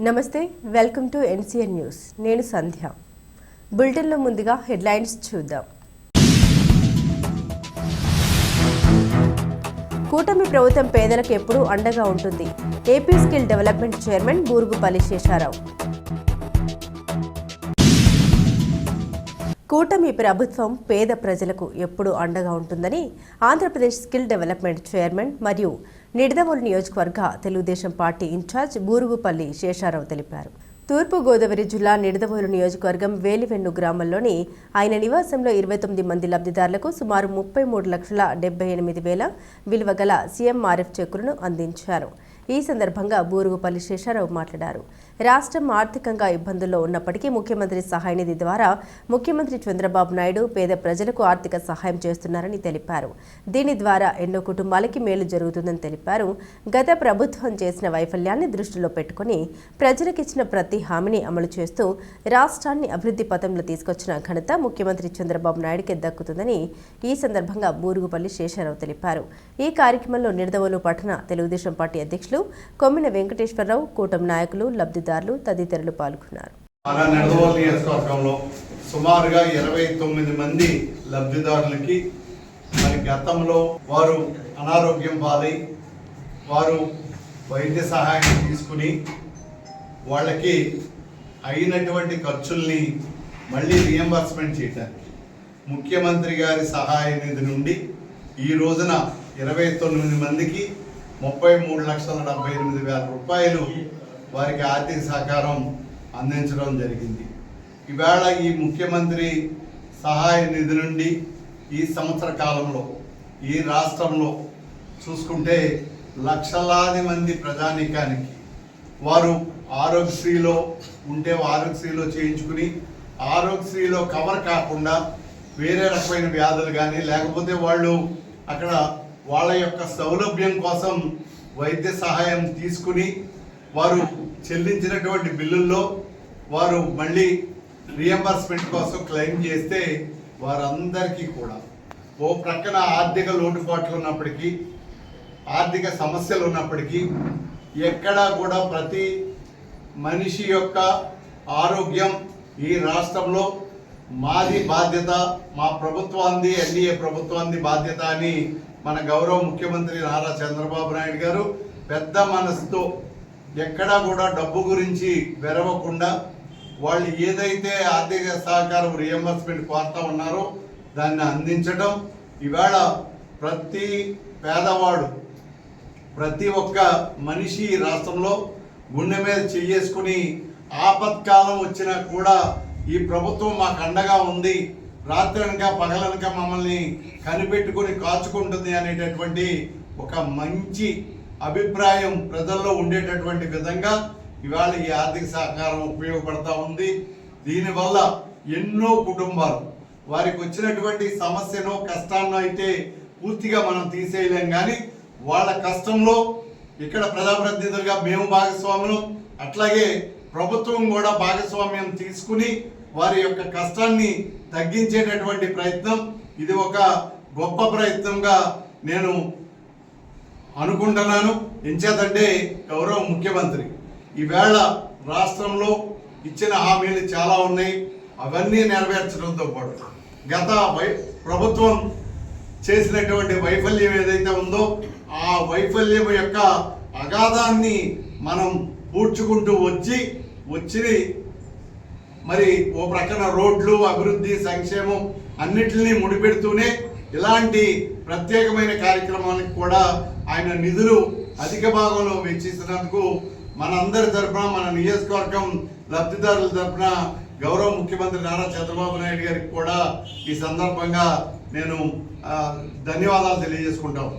నమస్తే welcome to NCN news. నేను సంధ్య. బులెటిన్లో ముందుగా హెడ్లైన్స్ చూద్దాం. కూటమి ప్రభుత్వం పేదలకు ఎప్పుడూ అండగా ఉంటుంది. AP skill development chairman Burugupalli Sesharao. కూటమి ప్రభుత్వం పేద ప్రజలకు ఎప్పుడూ అండగా ఉంటుందని ఆంధ్రప్రదేశ్ స్కిల్ డెవలప్మెంట్ చైర్మన్ మరియు నిడదవోలు నియోజకవర్గ తెలుగుదేశం పార్టీ ఇన్ఛార్జ్ బూరుగుపల్లి శేషారావు తెలిపారు. తూర్పు గోదావరి జిల్లా నిడదవోలు నియోజకవర్గం వేలివెన్ను గ్రామంలోని ఆయన నివాసంలో ఇరవై తొమ్మిది మంది లబ్ధిదారులకు సుమారు ముప్పై మూడు లక్షల డెబ్బై ఎనిమిది వేల విలువ గల సీఎంఆర్ఎఫ్ చెక్కులను అందించారు. ఈ సందర్భంగా బూరుగుపల్లి శేషారావు మాట్లాడారు. రాష్ట్రం ఆర్థికంగా ఇబ్బందుల్లో ఉన్నప్పటికీ ముఖ్యమంత్రి సహాయ నిధి ద్వారా ముఖ్యమంత్రి చంద్రబాబు నాయుడు పేద ప్రజలకు ఆర్థిక సహాయం చేస్తున్నారని తెలిపారు. దీని ద్వారా ఎన్నో కుటుంబాలకి మేలు జరుగుతుందని తెలిపారు. గత ప్రభుత్వం చేసిన వైఫల్యాన్ని దృష్టిలో పెట్టుకుని ప్రజలకిచ్చిన ప్రతి హామీని అమలు చేస్తూ రాష్ట్రాన్ని అభివృద్ధి పథంలో తీసుకొచ్చిన ఘనత ముఖ్యమంత్రి చంద్రబాబు నాయుడుకి దక్కుతుందని ఈ సందర్భంగా బూరుగుపల్లి శేషారావు తెలిపారు. ఈ కార్యక్రమంలో నిడదవోలు పట్టణ తెలుగుదేశం పార్టీ అధ్యక్షులు కొమ్మిన వెంకటేశ్వరరావు కూటమి నాయకులు లబ్ధిదారులు తదితరులు పాల్గొన్నారు. సుమారుగా ఇరవై తొమ్మిది మంది లబ్ధిదారులకి మరి గతంలో వారు అనారోగ్యం పాలై వారు వైద్య సహాయం తీసుకుని వాళ్ళకి అయినటువంటి ఖర్చుల్ని మళ్ళీ రియంబర్స్మెంట్ చేయడానికి ముఖ్యమంత్రి గారి సహాయ నిధి నుండి ఈ రోజున ఇరవై తొమ్మిది మందికి ముప్పై మూడు లక్షల డెబ్బై ఎనిమిది వేల రూపాయలు వారికి ఆర్థిక సహకారం అందించడం జరిగింది. ఈవేళ ఈ ముఖ్యమంత్రి సహాయ నిధి నుండి ఈ సంవత్సర కాలంలో ఈ రాష్ట్రంలో చూసుకుంటే లక్షలాది మంది ప్రజానీకానికి వారు ఆరోగ్యశ్రీలో ఉంటే ఆరోగ్యశ్రీలో చేయించుకుని ఆరోగ్యశ్రీలో కవర్ కాకుండా వేరే రకమైన వ్యాధులు కానీ లేకపోతే వాళ్ళు అక్కడ వాళ్ళ యొక్క సౌలభ్యం కోసం వైద్య సహాయం తీసుకుని వారు చెల్లించినటువంటి బిల్లుల్లో వారు మళ్ళీ రియంబర్స్మెంట్ కోసం క్లెయిమ్ చేస్తే వారందరికీ కూడా. ఓ ప్రక్కన ఆర్థిక లోటుపాట్లు ఉన్నప్పటికీ ఆర్థిక సమస్యలు ఉన్నప్పటికీ ఎక్కడా కూడా ప్రతి మనిషి యొక్క ఆరోగ్యం ఈ రాష్ట్రంలో మాది బాధ్యత మా ప్రభుత్వాన్ని ఎన్డీఏ ప్రభుత్వాన్ని బాధ్యత అని మన గౌరవ ముఖ్యమంత్రి నారా చంద్రబాబు నాయుడు గారు పెద్ద మనసుతో ఎక్కడా కూడా డబ్బు గురించి వెరవకుండా వాళ్ళు ఏదైతే ఆర్థిక సహకారం రియంబర్స్మెంట్ కోరుతా ఉన్నారో దాన్ని అందించడం ఇవాళ ప్రతి పేదవాడు ప్రతి ఒక్క మనిషి రాష్ట్రంలో గుండె మీద చెయ్యేసుకుని ఆపత్కాలం వచ్చినా కూడా ఈ ప్రభుత్వం మాకు అండగా ఉంది. రాత్రనక పగలనక మమ్మల్ని కనిపెట్టుకుని కాచుకుంటుంది అనేటటువంటి ఒక మంచి అభిప్రాయం ప్రజల్లో ఉండేటటువంటి విధంగా ఇవాళ ఈ ఆర్థిక సహకారం ఉపయోగపడతా ఉంది. దీనివల్ల ఎన్నో కుటుంబాలు వారికి వచ్చినటువంటి సమస్యను కష్టాన్నో అయితే పూర్తిగా మనం తీసేయలేం. కానీ వాళ్ళ కష్టంలో ఇక్కడ ప్రజాప్రతినిధులుగా మేము భాగస్వాములు అట్లాగే ప్రభుత్వం కూడా భాగస్వామ్యం తీసుకుని వారి యొక్క కష్టాన్ని తగ్గించేటటువంటి ప్రయత్నం. ఇది ఒక గొప్ప ప్రయత్నంగా నేను అనుకుంటున్నాను. ఎంచేతంటే గౌరవ ముఖ్యమంత్రి ఈవేళ రాష్ట్రంలో ఇచ్చిన హామీలు చాలా ఉన్నాయి. అవన్నీ నెరవేర్చడంతో పాటు గత వై ప్రభుత్వం చేసినటువంటి వైఫల్యం ఏదైతే ఉందో ఆ వైఫల్యం యొక్క అగాధాన్ని మనం పూడ్చుకుంటూ వచ్చి వచ్చి మరి ఓ ప్రక్కన రోడ్లు అభివృద్ధి సంక్షేమం అన్నిటినీ ముడిపెడుతూనే ఇలాంటి ప్రత్యేకమైన కార్యక్రమానికి కూడా ఆయన నిధులు అధిక భాగంలో వెచ్చిస్తున్నందుకు మనందరి తరపున మన నియోజకవర్గం లబ్ధిదారుల తరపున గౌరవ ముఖ్యమంత్రి నారా చంద్రబాబు నాయుడు గారికి కూడా ఈ సందర్భంగా నేను ధన్యవాదాలు తెలియజేసుకుంటాను